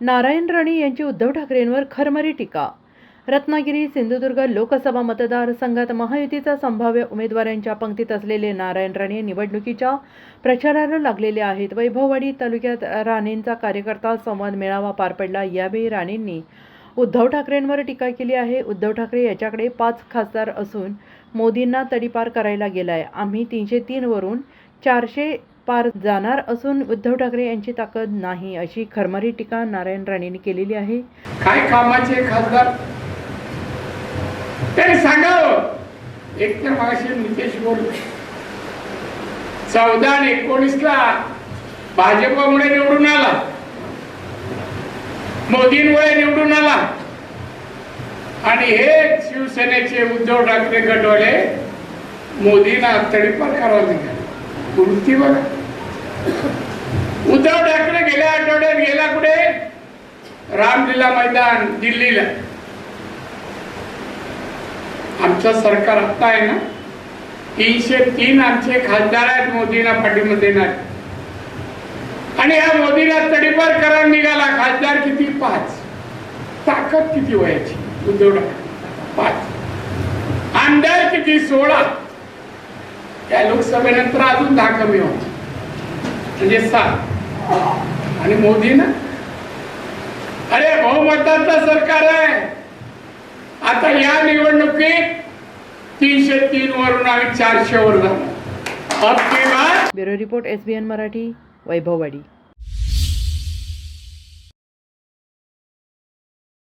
नारायण राणे यांची उद्धव ठाकरेंवर खरमरी टीका. रत्नागिरी सिंधुदुर्ग लोकसभा मतदारसंघात महायुतीचा संभाव्य उमेदवारांच्या पंक्तीत असलेले नारायण राणे निवडणुकीच्या प्रचाराला लागलेले आहेत. वैभववाडी तालुक्यात राणेंचा कार्यकर्ता संवाद मेळावा पार पडला. यावेळी राणेंनी उद्धव ठाकरेंवर टीका केली आहे. उद्धव ठाकरे याच्याकडे पाच खासदार असून मोदींना तडीपार करायला गेलाय. आम्ही तीनशे तीनवरून चारशे पार जाणार असून उद्धव ठाकरे यांची ताकद नाही अशी खरमरी टीका नारायण राणेंनी केलेली आहे. काय कामाचे खासदार? तरी सांगावं हो. एक तर मागाशी नितेश बोललो. चौदा आणि एकोणीस ला भाजपमुळे निवडून आला. मोदींमुळे निवडून आला. आणि हे शिवसेनेचे उद्धव ठाकरे गटवाले मोदींना तडीपार करायला निघाले वृत्ती बघा. उद्धव ठाकरे गेल्या आठवड्यात गेला कुठे? रामलीला मैदान दिल्लीला. आमचं सरकार आता आहे ना? तीनशे तीन आमचे खासदार आहेत मोदींना पाठीमध्ये नाही आणि ह्या मोदीला तडीपार करायला निघाला खासदार किती? पाच. ताकद किती व्हायची उद्धव ठाकरे. पाच. आमदार किती? सोळा. त्या लोकसभेनंतर अजून दहा कमी होते. म्हणजे सात. आणि मोदी ना अरे बहुमताचं सरकार आहे. आता या निवडणुकीत तीनशे तीन वरून आम्ही चारशे वर झालो बात bureau report S B N Marathi Vaibhavwadi.